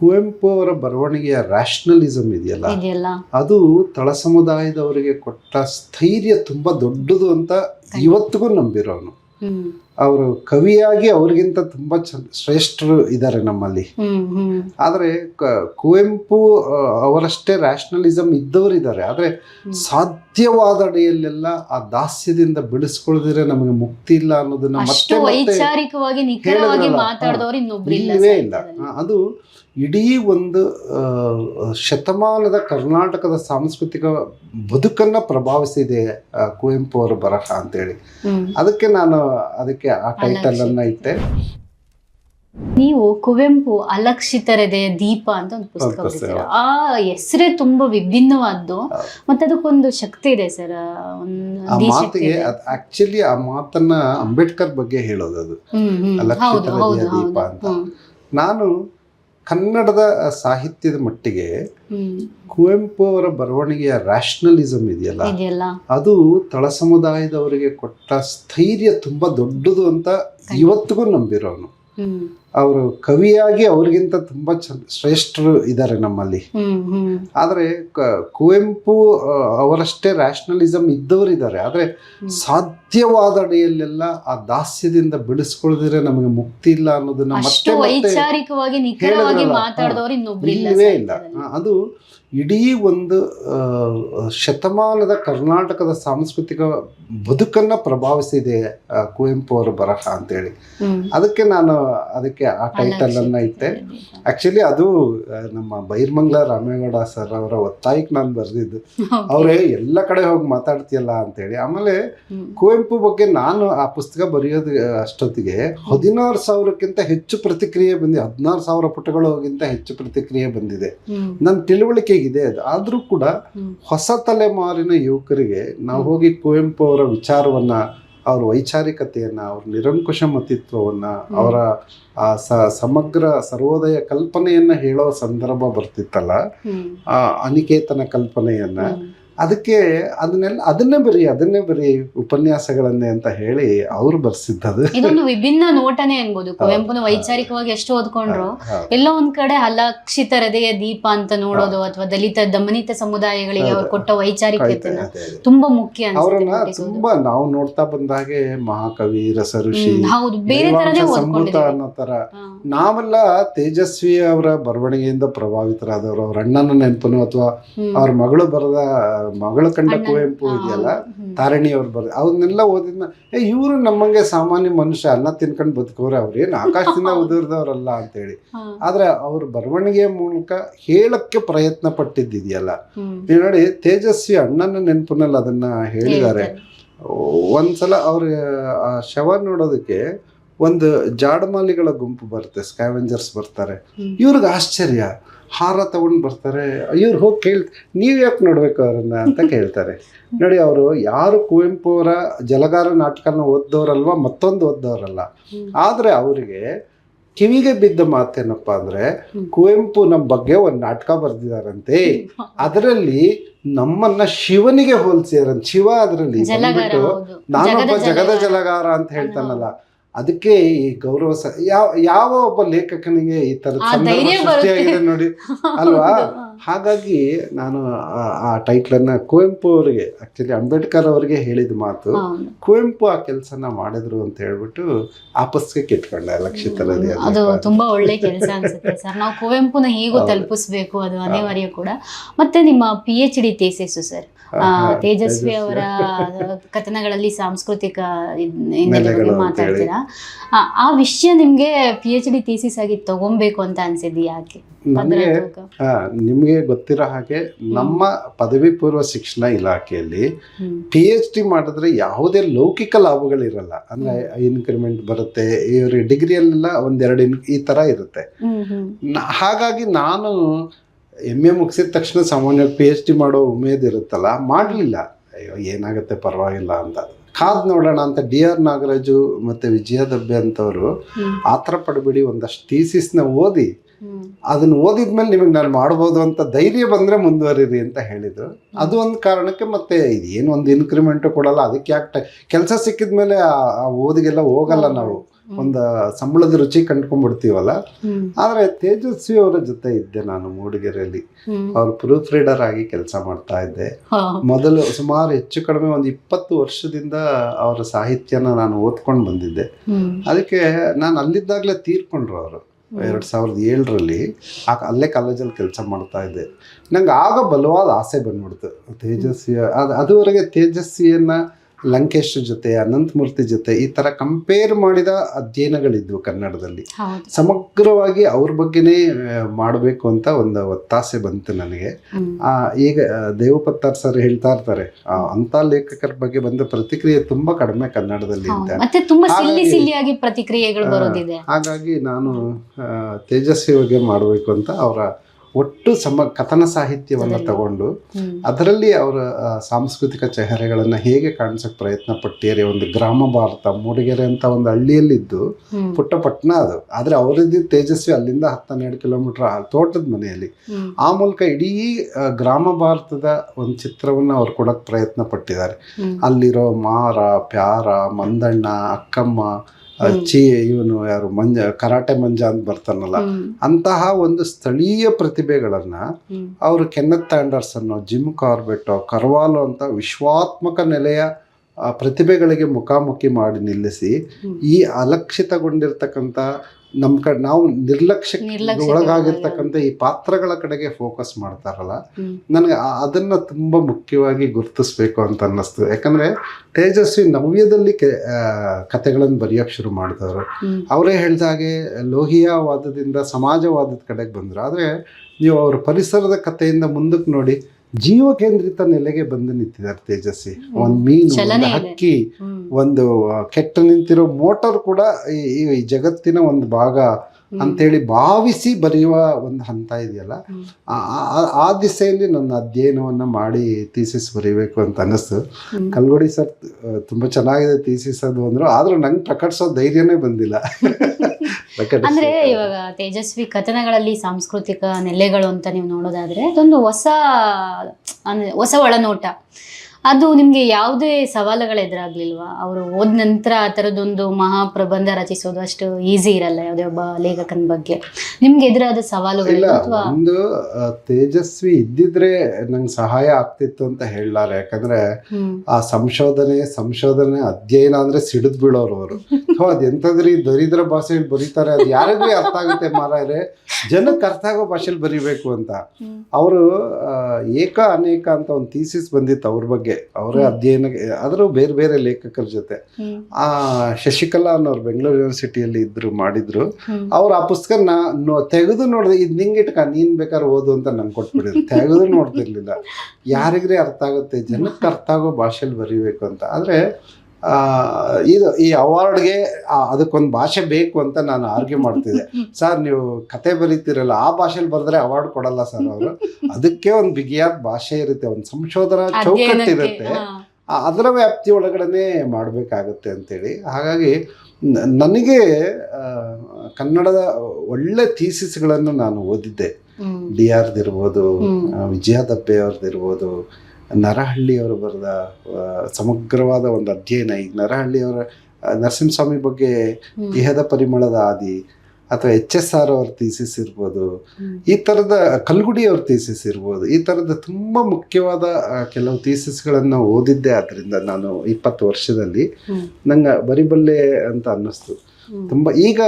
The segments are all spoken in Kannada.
ಕುವೆಂಪು ಅವರ ಬರವಣಿಗೆಯ ರ್ಯಾಷನಲಿಸಮ್ ಇದೆಯಲ್ಲ? ಅದು ತಳ ಸಮುದಾಯದವರಿಗೆ ಕೊಟ್ಟ ಸ್ಥೈರ್ಯ ತುಂಬಾ ದೊಡ್ಡದು ಅಂತ ಇವತ್ತಿಗೂ ನಂಬಿರೋನು. ಅವರು ಕವಿಯಾಗಿ ಅವ್ರಿಗಿಂತ ತುಂಬಾ ಚಂದ ಶ್ರೇಷ್ಠರು ಇದ್ದಾರೆ ನಮ್ಮಲ್ಲಿ. ಆದರೆ ಕುವೆಂಪು ಅವರಷ್ಟೇ ರ್ಯಾಷನಲಿಸಮ್ ಇದ್ದವರಿದ್ದಾರೆ. ಆದರೆ ಸಾಧ್ಯವಾದ ಅಡಿಯಲ್ಲೆಲ್ಲ ಆ ದಾಸ್ಯದಿಂದ ಬಿಡಿಸ್ಕೊಳ್ದಿರೆ ನಮಗೆ ಮುಕ್ತಿ ಇಲ್ಲ ಅನ್ನೋದನ್ನ ಮತ್ತೆ ಇಲ್ಲವೇ ಇಲ್ಲ. ಅದು ಇಡೀ ಒಂದು ಶತಮಾನದ ಕರ್ನಾಟಕದ ಸಾಂಸ್ಕೃತಿಕ ಬದುಕನ್ನ ಪ್ರಭಾವಿಸಿದೆ ಕುವೆಂಪು ಅವರ ಬರಹ ಅಂತೇಳಿ. ಅದಕ್ಕೆ ನಾನು ಅದಕ್ಕೆ ಆ ಟೈಟಲ್ ಅನ್ನ ಇಟ್ಟೆ. ನೀವು ಕುವೆಂಪು ಅಲಕ್ಷಿತರದೆ ದೀಪ ಅಂತ ಒಂದು ಪುಸ್ತಕ ಆ ಹೆಸರೇ ತುಂಬಾ ವಿಭಿನ್ನವಾದ್ದು. ಮತ್ತೆ ಅದಕ್ಕೊಂದು ಶಕ್ತಿ ಇದೆ ಸರ್ ಮಾತಿಗೆ ಆಕ್ಚುಲಿ ಆ ಮಾತನ್ನ ಅಂಬೇಡ್ಕರ್ ಬಗ್ಗೆ ಹೇಳೋದು ಅದು ದೀಪ ಅಂತ. ನಾನು ಕನ್ನಡದ ಸಾಹಿತ್ಯದ ಮಟ್ಟಿಗೆ ಕುವೆಂಪು ಅವರ ಬರವಣಿಗೆಯ ರ್ಯಾಷನಲಿಸಮ್ ಇದೆಯಲ್ಲ? ಅದು ತಳ ಸಮುದಾಯದವರಿಗೆ ಕೊಟ್ಟ ಸ್ಥೈರ್ಯ ತುಂಬಾ ದೊಡ್ಡದು ಅಂತ ಇವತ್ತಿಗೂ ನಂಬಿರೋನು. ಅವರು ಕವಿಯಾಗಿ ಅವ್ರಿಗಿಂತ ತುಂಬಾ ಚಂದ ಶ್ರೇಷ್ಠರು ಇದ್ದಾರೆ ನಮ್ಮಲ್ಲಿ. ಆದರೆ ಕುವೆಂಪು ಅವರಷ್ಟೇ ರ್ಯಾಷನಲಿಸಮ್ ಇದ್ದವರಿದ್ದಾರೆ. ಆದರೆ ಸಾಧ್ಯವಾದ ಅಡಿಯಲ್ಲೆಲ್ಲ ಆ ದಾಸ್ಯದಿಂದ ಬಿಡಿಸ್ಕೊಳ್ದಿದ್ರೆ ನಮಗೆ ಮುಕ್ತಿ ಇಲ್ಲ ಅನ್ನೋದನ್ನ ಮತ್ತೆ. ಆ, ಅದು ಇಡೀ ಒಂದು ಶತಮಾನದ ಕರ್ನಾಟಕದ ಸಾಂಸ್ಕೃತಿಕ ಬದುಕನ್ನ ಪ್ರಭಾವಿಸಿದೆ ಕುವೆಂಪು ಅವರ ಬರಹ ಅಂತೇಳಿ. ಅದಕ್ಕೆ ನಾನು ಅದಕ್ಕೆ ಆ ಟೈಟಲ್ ಅನ್ನ ಇಟ್ಟೆ. ಆ್ಯಕ್ಚುಲಿ ಆಕ್ಚುಲಿ ಅದು ನಮ್ಮ ಬೈರ್ಮಂಗ್ಲ ರಾಮೇಗೌಡ ಸರ್ ಅವರ ಒತ್ತಾಯಕ್ಕೆ ನಾನು ಬರೆದಿದ್ದು. ಅವರೇ ಎಲ್ಲ ಕಡೆ ಹೋಗಿ ಮಾತಾಡ್ತೀಯಲ್ಲ ಅಂತೇಳಿ. ಆಮೇಲೆ ಕುವೆಂಪು ಬಗ್ಗೆ ನಾನು ಆ ಪುಸ್ತಕ ಬರೆಯೋದು ಅಷ್ಟೊತ್ತಿಗೆ ಹದಿನಾರು ಸಾವಿರಕ್ಕಿಂತ ಹೆಚ್ಚು ಪ್ರತಿಕ್ರಿಯೆ ಬಂದಿದೆ ಹದಿನಾರು ಸಾವಿರ ಪುಟಗಳಿಗಿಂತ ಹೆಚ್ಚು ಪ್ರತಿಕ್ರಿಯೆ ಬಂದಿದೆ. ನನ್ನ ನನ್ನ ತಿಳುವಳಿಕೆಗಿದೆ ಅದು ಆದರೂ ಕೂಡ. ಹೊಸ ತಲೆಮಾರಿನ ಯುವಕರಿಗೆ ನಾವು ಹೋಗಿ ಕುವೆಂಪು ಅವರ ವಿಚಾರವನ್ನ ಅವ್ರ ವೈಚಾರಿಕತೆಯನ್ನ ಅವ್ರ ನಿರಂಕುಶ ಮತಿತ್ವವನ್ನ ಅವರ ಆ ಸ ಸಮಗ್ರ ಸರ್ವೋದಯ ಕಲ್ಪನೆಯನ್ನ ಹೇಳೋ ಸಂದರ್ಭ ಬರ್ತಿತ್ತಲ್ಲ ಆ ಅನಿಕೇತನ ಕಲ್ಪನೆಯನ್ನ. ಅದಕ್ಕೆ ಅದನ್ನೆಲ್ಲ ಅದನ್ನೇ ಬರೀ ಅದನ್ನೇ ಬರೀ ಉಪನ್ಯಾಸಗಳನ್ನೇ ಅಂತ ಹೇಳಿ ಅವರು ಬರ್ಸಿದ್ದದು. ಇದೊಂದು ವಿಭಿನ್ನ ನೋಟನೆ ಅನ್ಬೋದು. ಕುವೆಂಪುನ ವೈಚಾರಿಕವಾಗಿ ಎಷ್ಟು ಓದ್ಕೊಂಡ್ರು. ಎಲ್ಲ ಒಂದ್ ಕಡೆ ಅಲಕ್ಷಿತ ಹೃದಯ ದೀಪ ಅಂತ ನೋಡೋದು ಅಥವಾ ದಲಿತ ದಮನಿತ ಸಮುದಾಯಗಳಿಗೆ ಅವ್ರು ಕೊಟ್ಟ ವೈಚಾರಿಕತೆ. ತುಂಬಾ ಮುಖ್ಯ ಅವರನ್ನ ತುಂಬಾ ನಾವು ನೋಡ್ತಾ ಬಂದ ಹಾಗೆ ಮಹಾಕವಿ ರಸ ಋಷಿ ಹೌದು. ಬೇರೆ ತರನೇ ಅನ್ನೋ ತರ. ನಾವೆಲ್ಲ ತೇಜಸ್ವಿ ಅವರ ಬರವಣಿಗೆಯಿಂದ ಪ್ರಭಾವಿತರಾದವರು ಅವ್ರ ಅಣ್ಣನ ನೆನಪನು ಅಥವಾ. ಅವ್ರ ಮಗಳು ಬರೆದ ಮಗಳು ಕಂಡ ಕುವೆಂಪು ಇದೆಯಲ್ಲ ತಾರಣಿ ತಾರಿಣಿ ಅವ್ರು ಬರ್ ಅವನ್ನೆಲ್ಲ ಓದಿದ್ನ. ಏ ಇವರು ನಮ್ಮಂಗೆ ಸಾಮಾನ್ಯ ಮನುಷ್ಯ ಅನ್ನ ತಿನ್ಕೊಂಡು ಬದುಕೋರೆ ಅವ್ರೇನು ಆಕಾಶದಿಂದ ಉದುರಿದವರಲ್ಲ ಅಂತೇಳಿ. ಹೇಳಿ ಆದ್ರೆ ಅವ್ರ ಬರವಣಿಗೆಯ ಮೂಲಕ ಹೇಳಕ್ಕೆ ಪ್ರಯತ್ನ ಪಟ್ಟಿದ್ದಿದೆಯಲ್ಲ. ನೀವು ನೋಡಿ ತೇಜಸ್ವಿ ಅಣ್ಣನ ನೆನಪಿನಲ್ಲಿ ಅದನ್ನ ಹೇಳಿದ್ದಾರೆ. ಒಂದ್ಸಲ ಅವ್ರ ಆ ಶವ ನೋಡೋದಕ್ಕೆ ಒಂದು ಜಾಡಮಾಲಿಗಳ ಗುಂಪು ಬರುತ್ತೆ ಸ್ಕ್ಯಾವೆಂಜರ್ಸ್ ಬರ್ತಾರೆ. ಇವ್ರಿಗೆ ಆಶ್ಚರ್ಯ. ಹಾರ ತಗೊಂಡು ಬರ್ತಾರೆ. ಇವ್ರು ಹೋಗಿ ಕೇಳ್ ನೀವು ಯಾಕೆ ನೋಡ್ಬೇಕು ಅವ್ರನ್ನ ಅಂತ ಕೇಳ್ತಾರೆ. ನೋಡಿ ಅವರು ಯಾರು ಕುವೆಂಪು ಅವರ ಜಲಗಾರ ನಾಟಕನ ಓದ್ದವ್ರಲ್ವಾ ಮತ್ತೊಂದು ಓದ್ದವ್ರಲ್ಲ. ಆದರೆ ಅವರಿಗೆ ಕಿವಿಗೆ ಬಿದ್ದ ಮಾತೇನಪ್ಪ ಅಂದ್ರೆ ಕುವೆಂಪು ನಮ್ಮ ಬಗ್ಗೆ ಒಂದು ನಾಟಕ ಬರ್ದಿದಾರಂತೆ. ಅದರಲ್ಲಿ ನಮ್ಮನ್ನ ಶಿವನಿಗೆ ಹೋಲಿಸಿದಾರಂತೆ. ಶಿವ ಅದರಲ್ಲಿ. ಬಂದ್ಬಿಟ್ಟು ನಾನೊಬ್ಬ ಜಗದ. ಜಲಗಾರ ಅಂತ ಹೇಳ್ತಾನಲ್ಲ. ಅದಕ್ಕೆ ಈ ಗೌರವ ಸ ಯಾವ ಯಾವ ಒಬ್ಬ ಲೇಖಕನಿಗೆ ಈ ತರ ಧೈರ್ಯ ಬರುತ್ತೆ. ನೋಡಿ ಅಲ್ವಾ. ಹಾಗಾಗಿ ನಾನು ಆ- ಟೈಟ್ಲನ್ನು ಕುವೆಂಪು ಅವರಿಗೆ ಆಕ್ಚುಲಿ ಅಂಬೇಡ್ಕರ್ ಅವರಿಗೆ ಹೇಳಿದ ಮಾತು ಕುವೆಂಪು ಆ ಕೆಲಸನ ಮಾಡಿದ್ರು ಅಂತ ಹೇಳ್ಬಿಟ್ಟು ಆ ಪುಸ್ತಕಕ್ಕೆ ಇಟ್ಕೊಂಡೆ ಲಕ್ಷಿತರದಿ ಅದು ತುಂಬಾ ಒಳ್ಳೆ ಕೆಲಸ ಅನ್ಸುತ್ತೆ ಸರ್. ನಾವು ಕುವೆಂಪುನ ಹೇಗೂ. ತಲುಪಿಸ್ಬೇಕು ಅದು ಅನಿವಾರ್ಯ ಕೂಡ. ಮತ್ತೆ ನಿಮ್ಮ P H D thesis sir. Tejaswi ಅವರ ಕಥನಗಳಲ್ಲಿ ಸಾಂಸ್ಕೃತಿಕ ಬಗ್ಗೆ ಮಾತಾಡ್ತೀರಾ? ಆ, ವಿಷಯ ನಿಮ್ಗೆ ಪಿ ಎಚ್ ಡಿ ಥೀಸಿಸ್ ಆಗಿ ತಗೊಬೇಕು ಅಂತ ಅನ್ಸಿದ್ದು ಯಾಕೆ ನಿಮಗೆ. ನಿಮಗೆ ಗೊತ್ತಿರೋ ಹಾಗೆ ನಮ್ಮ ಪದವಿ ಪೂರ್ವ ಶಿಕ್ಷಣ ಇಲಾಖೆಯಲ್ಲಿ. ಪಿ ಎಚ್ ಡಿ ಮಾಡಿದ್ರೆ ಯಾವುದೇ ಲೌಕಿಕ ಲಾಭಗಳಿರಲ್ಲ. ಅಂದ್ರೆ ಇನ್ಕ್ರಿಮೆಂಟ್ ಬರುತ್ತೆ ಇವ್ರ ಡಿಗ್ರಿಯಲ್ಲೆಲ್ಲ ಒಂದೆರಡು ಇನ್ ಈ ತರ ಇರುತ್ತೆ. ಹಾಗಾಗಿ ನಾನು ಎಂ ಎ ಮುಗಿಸಿದ ತಕ್ಷಣ ಸಾಮಾನ್ಯವಾಗಿ ಪಿ ಎಚ್ ಡಿ ಮಾಡೋ ಉಮೇದ್ ಇರುತ್ತಲ್ಲ ಮಾಡಲಿಲ್ಲ. ಅಯ್ಯೋ ಏನಾಗುತ್ತೆ ಪರವಾಗಿಲ್ಲ ಅಂತ. ಕಾದ್ ನೋಡೋಣ ಅಂತ ಡಿ ಆರ್ ನಾಗರಾಜು ಮತ್ತೆ ವಿಜಯ ದಬ್ಬೆ ಅಂತವರು. ಆತರ ಪಡಬೇಡಿ ಒಂದಷ್ಟು ಥೀಸಿಸ್ನ ಓದಿ. ಅದನ್ನ ಓದಿದ್ಮೇಲೆ ನಿಮಗೆ ನಾನು ಮಾಡ್ಬೋದು ಅಂತ ಧೈರ್ಯ ಬಂದ್ರೆ ಮುಂದುವರಿರಿ ಅಂತ ಹೇಳಿದ್ರು. ಅದು ಒಂದು ಕಾರಣಕ್ಕೆ ಮತ್ತೆ ಇದೇನು ಒಂದು ಇನ್ಕ್ರಿಮೆಂಟು ಕೊಡಲ್ಲ ಅದಕ್ಕೆ ಯಾಕೆ ಕೆಲಸ ಸಿಕ್ಕಿದ ಮೇಲೆ ಆ ಓದಿಗೆಲ್ಲ ಹೋಗಲ್ಲ ನಾವು. ಒಂದು ಸಂಬಳದ ರುಚಿ ಕಂಡ್ಕೊಂಡ್ಬಿಡ್ತೀವಲ್ಲ? ಆದರೆ ತೇಜಸ್ವಿ ಅವರ ಜೊತೆ ಇದ್ದೆ ನಾನು ಮೂಡಿಗೆರೆಯಲ್ಲಿ. ಅವ್ರು ಪ್ರೂಫ್ ರೀಡರ್ ಆಗಿ ಕೆಲಸ ಮಾಡ್ತಾ ಇದ್ದೆ. ಮೊದಲು ಸುಮಾರು ಹೆಚ್ಚು ಕಡಿಮೆ ಒಂದು ಇಪ್ಪತ್ತು ವರ್ಷದಿಂದ ಅವರ ಸಾಹಿತ್ಯನ ನಾನು ಓದ್ಕೊಂಡು ಬಂದಿದ್ದೆ. ಅದಕ್ಕೆ ನಾನು ಅಲ್ಲಿದ್ದಾಗಲೇ ತೀರ್ಕೊಂಡ್ರು ಅವರು. ಎರಡ್ ಸಾವಿರದ ಏಳರಲ್ಲಿ ಆ ಅಲ್ಲೇ ಕಾಲೇಜಲ್ಲಿ ಕೆಲಸ ಮಾಡ್ತಾ ಇದ್ದೆ. ನಂಗೆ ಆಗ ಬಲವಾದ ಆಸೆ ಬಂದ್ಬಿಡ್ತು. ತೇಜಸ್ವಿ ಅದು ಅದುವರೆಗೆ ತೇಜಸ್ವಿಯನ್ನ ಲಂಕೇಶ್ ಜೊತೆ ಅನಂತಮೂರ್ತಿ ಜೊತೆ ಈ ತರ ಕಂಪೇರ್ ಮಾಡಿದ ಅಧ್ಯಯನಗಳಿದ್ವು ಕನ್ನಡದಲ್ಲಿ. ಸಮಗ್ರವಾಗಿ ಅವ್ರ ಬಗ್ಗೆನೇ ಮಾಡಬೇಕು ಅಂತ ಒಂದು ಒತ್ತಾಸೆ ಬಂತು ನನಗೆ. ಆ, ಈಗ ದೇವಪತ್ತಾರ್ ಸರ್ ಹೇಳ್ತಾ ಇರ್ತಾರೆ ಅಂತ ಲೇಖಕರ ಬಗ್ಗೆ ಬಂದ ಪ್ರತಿಕ್ರಿಯೆ ತುಂಬಾ ಕಡಿಮೆ ಕನ್ನಡದಲ್ಲಿ ಹಾಗಾಗಿ- ನಾನು ತೇಜಸ್ವಿ ಬಗ್ಗೆ ಮಾಡಬೇಕು ಅಂತ ಅವರ ಒಟ್ಟು ಸಮ ಕಥನ ಸಾಹಿತ್ಯವನ್ನು ತಗೊಂಡು ಅದರಲ್ಲಿ ಅವರ ಸಾಂಸ್ಕೃತಿಕ ಚೆಹರೆಗಳನ್ನು ಹೇಗೆ ಕಾಣಿಸೋಕೆ ಪ್ರಯತ್ನ ಪಟ್ಟಿದ್ದಾರೆ ಒಂದು ಗ್ರಾಮ ಭಾರತ ಮೂಡಿಗೆರೆ ಅಂತ ಒಂದು ಹಳ್ಳಿಯಲ್ಲಿದ್ದು ಪುಟ್ಟ ಪಟ್ಟಣ ಅದು. ಆದರೆ ಅವರಿದ್ದು ತೇಜಸ್ವಿ ಅಲ್ಲಿಂದ ಹತ್ತನ್ನೆರಡು ಕಿಲೋಮೀಟರ್ ತೋಟದ ಮನೆಯಲ್ಲಿ. ಆ ಮೂಲಕ ಇಡೀ ಗ್ರಾಮ ಭಾರತದ ಒಂದು ಚಿತ್ರವನ್ನು ಅವ್ರು ಕೊಡೋಕೆ ಪ್ರಯತ್ನ ಪಟ್ಟಿದ್ದಾರೆ. ಅಲ್ಲಿರೋ ಮಾರ ಪ್ಯಾರ ಮಂದಣ್ಣ ಅಕ್ಕಮ್ಮ. ಚಿ ಇವನು ಯಾರು ಮಂಜ ಕರಾಟೆ ಮಂಜ ಅಂತ ಬರ್ತಾನಲ್ಲ. ಅಂತಹ ಒಂದು ಸ್ಥಳೀಯ ಪ್ರತಿಭೆಗಳನ್ನ ಅವರು ಕೆನ್ನತ್ ಅನ್ನೋ ಜಿಮ್ ಕಾರ್ಬೆಟ್ ಕರ್ವಾಲೋ ಅಂತ ವಿಶ್ವಾತ್ಮಕ ನೆಲೆಯ ಪ್ರತಿಭೆಗಳಿಗೆ ಮುಖಾಮುಖಿ ಮಾಡಿ ನಿಲ್ಲಿಸಿ ಈ ಅಲಕ್ಷಿತಗೊಂಡಿರ್ತಕ್ಕಂಥ ನಮ್ಮ ಕಡೆ ನಾವು ನಿರ್ಲಕ್ಷ್ಯ ನಿರ್ಲಕ್ಷ್ಯಕ್ಕೆ ಒಳಗಾಗಿರ್ತಕ್ಕಂಥ ಈ ಪಾತ್ರಗಳ ಕಡೆಗೆ ಫೋಕಸ್ ಮಾಡ್ತಾರಲ್ಲ ನನಗೆ ಅದನ್ನ ತುಂಬ ಮುಖ್ಯವಾಗಿ ಗುರುತಿಸ್ಬೇಕು ಅಂತ ಅನ್ನಿಸ್ತು. ಯಾಕಂದ್ರೆ ತೇಜಸ್ವಿ ನವ್ಯದಲ್ಲಿ ಕಥೆಗಳನ್ನು ಬರೆಯೋಕೆ ಬರೆಯೋಕ್ಕೆ ಶುರು ಮಾಡಿದವರು ಅವರೇ ಹೇಳಿದ ಹಾಗೆ ಲೋಹಿಯಾವಾದದಿಂದ ಸಮಾಜವಾದದ ಕಡೆಗೆ ಬಂದರು. ಆದರೆ ನೀವು ಅವ್ರ ಪರಿಸರದ ಕಥೆಯಿಂದ ಮುಂದಕ್ಕೆ ನೋಡಿ ಜೀವ ಕೇಂದ್ರಿತ ನೆಲೆಗೆ ಬಂದು ನಿಂತಿದ್ದಾರೆ ತೇಜಸ್ವಿ. ಒಂದು ಮೀನು ಒಂದು ಹಕ್ಕಿ ಒಂದು ಕೆಟ್ಟ ನಿಂತಿರೋ ಮೋಟರ್ ಕೂಡ ಈ ಈ ಜಗತ್ತಿನ ಒಂದು ಭಾಗ. ಅಂತೇಳಿ ಭಾವಿಸಿ ಬರೆಯುವ ಒಂದು ಹಂತ ಇದೆಯಲ್ಲ? ಆ- ದಿಸೆಯಲ್ಲಿ ನನ್ನ ಅಧ್ಯಯನವನ್ನು ಮಾಡಿ ಥೀಸಿಸ್ ಬರೀಬೇಕು ಅಂತ ಅನ್ನಿಸ್ತು. ಕಲ್ಗೋಡಿ ಸರ್ ತುಂಬ ಚೆನ್ನಾಗಿದೆ ಥೀಸಿಸ್ ಅದು ಅಂದರು ಆದರೂ ನಂಗೆ ಪ್ರಕಟಿಸೋ ಧೈರ್ಯನೇ ಬಂದಿಲ್ಲ. ಅಂದ್ರೆ ಇವಾಗ ತೇಜಸ್ವಿ ಕಥನಗಳಲ್ಲಿ ಸಾಂಸ್ಕೃತಿಕ ನೆಲೆಗಳು ಅಂತ ನೀವು ನೋಡೋದಾದ್ರೆ ಅದೊಂದು ಹೊಸ ಅಂದ್ರೆ ಹೊಸ ಒಳನೋಟ. ಅದು ನಿಮ್ಗೆ ಯಾವುದೇ ಸವಾಲುಗಳು ಎದುರಾಗ್ಲಿಲ್ವಾ ಅವರು ಓದ್ ನಂತರ ಆ ಥರದೊಂದು ಮಹಾಪ್ರಬಂಧ ರಚಿಸೋದು ಅಷ್ಟು ಈಸಿ ಇರಲ್ಲ ಯಾವುದೇ ಒಬ್ಬ ಲೇಖಕನ ಬಗ್ಗೆ. ನಿಮ್ಗೆ ಎದುರಾದ ಸವಾಲುಗಳು ಅಥವಾ? ಒಂದು ತೇಜಸ್ವಿ ಇದ್ದಿದ್ರೆ ನಂಗೆ ಸಹಾಯ ಆಗ್ತಿತ್ತು ಅಂತ ಹೇಳಲಾರೆ. ಯಾಕಂದ್ರೆ ಆ ಸಂಶೋಧನೆ ಸಂಶೋಧನೆ ಅಧ್ಯಯನ ಅಂದ್ರೆ ಸಿಡಿದ್ ಬಿಡೋರು ಅವರು. ಹೋ ಅದು ಎಂತದ್ರಿ ದರಿದ್ರ ಭಾಷೆಯಲ್ಲಿ ಬರೀತಾರೆ ಅದು ಯಾರಿಗೂ ಅರ್ಥ ಆಗುತ್ತೆ ಮಾರಾಯರೆ. ಜನಕ್ಕೆ ಅರ್ಥ ಆಗೋ ಭಾಷೆಯಲ್ಲಿ ಬರಿಬೇಕು ಅಂತ. ಅವರು ಏಕ ಅನೇಕ ಅಂತ ಒಂದು ಥೀಸಿಸ್ ಬಂದಿತ್ತು ಅವ್ರ ಬಗ್ಗೆ. ಅವರ ಅಧ್ಯಯನ ಆದರೂ ಬೇರೆ ಬೇರೆ ಲೇಖಕರ ಜೊತೆ. ಆ ಶಶಿಕಲಾ ಅನ್ನೋರು ಬೆಂಗಳೂರು ಯೂನಿವರ್ಸಿಟಿಯಲ್ಲಿ ಇದ್ರು ಮಾಡಿದ್ರು. ಅವ್ರ ಆ ಪುಸ್ತಕ ನಾ ತೆಗೆದು ನೋಡಿದೆ ಇದು ನಿಂಗಿಟ್ಕ ಇಟ್ಕ ನೀನ್ ಬೇಕಾದ್ರೆ ಓದು ಅಂತ ನಂಗೆ ಕೊಟ್ಬಿಡಿದ್ರು. ತೆಗೆದು ನೋಡ್ತಿರ್ಲಿಲ್ಲ. ಯಾರಿಗ್ರೆ ಅರ್ಥ ಆಗುತ್ತೆ ಜನಕ್ಕೆ ಅರ್ಥ ಆಗೋ ಭಾಷೆಯಲ್ಲಿ ಬರೀಬೇಕು ಅಂತ. ಆದರೆ ಇದು ಈ ಅವಾರ್ಡ್ಗೆ ಅದಕ್ಕೊಂದು ಭಾಷೆ ಬೇಕು ಅಂತ ನಾನು ಆರ್ಗ್ಯೂ ಮಾಡ್ತಿದ್ದೆ. ಸರ್ ನೀವು ಕತೆ ಬರೀತಿರಲ್ಲ ಆ ಭಾಷೆಲಿ ಬರೆದ್ರೆ ಅವಾರ್ಡ್ ಕೊಡಲ್ಲ ಸರ್ ಅವರು. ಅದಕ್ಕೆ ಒಂದು ಬಿಗಿಯಾದ ಭಾಷೆ ಇರುತ್ತೆ ಒಂದು ಸಂಶೋಧನಾ ಚೌಕಟ್ಟಿರುತ್ತೆ. ಅದರ ವ್ಯಾಪ್ತಿ ಒಳಗಡೆ ಮಾಡಬೇಕಾಗುತ್ತೆ ಅಂತೇಳಿ. ಹಾಗಾಗಿ ನನಗೆ ಕನ್ನಡದ ಒಳ್ಳೆ ಥೀಸಿಸ್ಗಳನ್ನು ನಾನು ಓದಿದ್ದೆ. ಡಿ ಆರ್ದಿರ್ಬೋದು. ವಿಜಯ ದಬ್ಬೆ ಅವ್ರದ್ದಿರ್ಬೋದು ನರಹಳ್ಳಿಯವರು ಬರೆದ ಸಮಗ್ರವಾದ ಒಂದು ಅಧ್ಯಯನ ಈಗ ನರಹಳ್ಳಿಯವರ ನರಸಿಂಹಸ್ವಾಮಿ ಬಗ್ಗೆ ದೇಹದ ಇಹದ ಪರಿಮಳದ ಆದಿ ಅಥವಾ ಎಚ್ ಎಸ್ ಆರ್ ಅವ್ರ ಥೀಸಿಸ್ ಇರ್ಬೋದು. ಈ ಥರದ ಕಲ್ಗುಡಿ ಅವ್ರ ಥೀಸಿಸ್ ಇರ್ಬೋದು. ಈ ಥರದ ತುಂಬ ಮುಖ್ಯವಾದ ಕೆಲವು ಥೀಸಿಸ್ಗಳನ್ನು ಓದಿದ್ದೆ ಆದ್ದರಿಂದ ನಾನು ಇಪ್ಪತ್ತು ವರ್ಷದಲ್ಲಿ. ನಂಗ ಬರಿಬಲ್ಲೆ ಅಂತ ಅನ್ನಿಸ್ತು. ತುಂಬಾ ತುಂಬ ಈಗ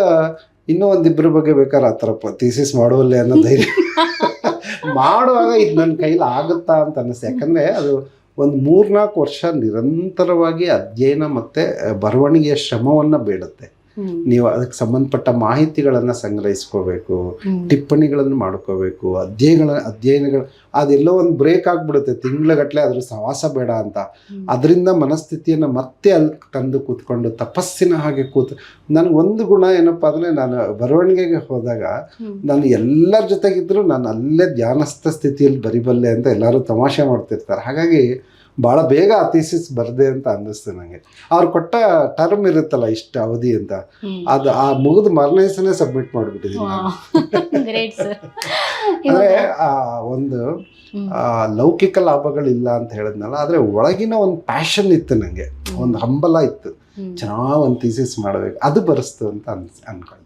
ಇನ್ನೂ ಒಂದಿಬ್ಬರ ಬಗ್ಗೆ ಬೇಕಾದ್ರೆ ಆ ಥರ ಥೀಸಿಸ್ ಮಾಡುವಲ್ಲೇ ಅನ್ನೋ ಧೈರ್ಯ. ಮಾಡುವಾಗ ಇದು ನನ್ನ ಕೈಲಿ ಆಗುತ್ತಾ ಅಂತ ಅನ್ನಿಸ್ತು ಯಾಕಂದರೆ ಅದು ಒಂದು ಮೂರ್ನಾಲ್ಕು ವರ್ಷ ನಿರಂತರವಾಗಿ ಅಧ್ಯಯನ ಮತ್ತು ಬರವಣಿಗೆಯ ಶ್ರಮವನ್ನು ಬೇಡುತ್ತೆ. ನೀವು ಅದಕ್ಕೆ ಸಂಬಂಧಪಟ್ಟ ಮಾಹಿತಿಗಳನ್ನು ಸಂಗ್ರಹಿಸ್ಕೋಬೇಕು. ಟಿಪ್ಪಣಿಗಳನ್ನು ಮಾಡ್ಕೋಬೇಕು ಅಧ್ಯಯನಗಳ ಅಧ್ಯಯನಗಳು ಅದೆಲ್ಲೋ ಒಂದು ಬ್ರೇಕ್ ಆಗಿಬಿಡುತ್ತೆ ತಿಂಗಳಗಟ್ಟಲೆ ಅದ್ರ ಸವಾಸ ಬೇಡ ಅಂತ. ಅದರಿಂದ ಮನಸ್ಥಿತಿಯನ್ನು ಮತ್ತೆ ಅಲ್ಲಿ ತಂದು ಕೂತ್ಕೊಂಡು ತಪಸ್ಸಿನ ಹಾಗೆ ಕೂತು ನನಗೆ ಒಂದು ಗುಣ ಏನಪ್ಪ ಅಂದರೆ ನಾನು ಬರವಣಿಗೆಗೆ ಹೋದಾಗ. ನಾನು ಎಲ್ಲರ ಜೊತೆಗಿದ್ದರೂ ನಾನು ಅಲ್ಲೇ ಧ್ಯಾನಸ್ಥ ಸ್ಥಿತಿಯಲ್ಲಿ ಬರಿಬಲ್ಲೆ ಅಂತ ಎಲ್ಲರೂ ತಮಾಷೆ ಮಾಡ್ತಿರ್ತಾರೆ ಹಾಗಾಗಿ ಭಾಳ ಬೇಗ ಆ ಥೀಸಿಸ್ ಬರದೆ ಅಂತ ಅನ್ನಿಸ್ತು ನನಗೆ ಅವ್ರು ಕೊಟ್ಟ ಟರ್ಮ್ ಇರುತ್ತಲ್ಲ ಇಷ್ಟ ಅವಧಿ ಅಂತ. ಅದು ಆ ಮುಗಿದ ಮರನೇ ದಿವಸನೇ ಸಬ್ಮಿಟ್ ಮಾಡಿಬಿಟ್ಟಿದ್ದೀನಿ ಅಂದರೆ ಆ ಒಂದು ಲೌಕಿಕ ಲಾಭಗಳಿಲ್ಲ ಅಂತ ಹೇಳಿದ್ನಲ್ಲ ಆದರೆ ಒಳಗಿನ ಒಂದು ಪ್ಯಾಷನ್ ಇತ್ತು ನನಗೆ ಒಂದು ಹಂಬಲ ಇತ್ತು. ಚೆನ್ನಾಗಿ ಒಂದು ಥೀಸಿಸ್ ಮಾಡಬೇಕು ಅದು ಬರೆಸ್ತು ಅಂತ ಅನ್ಸ್ ಅನ್ಕೊಳ್ಳಿ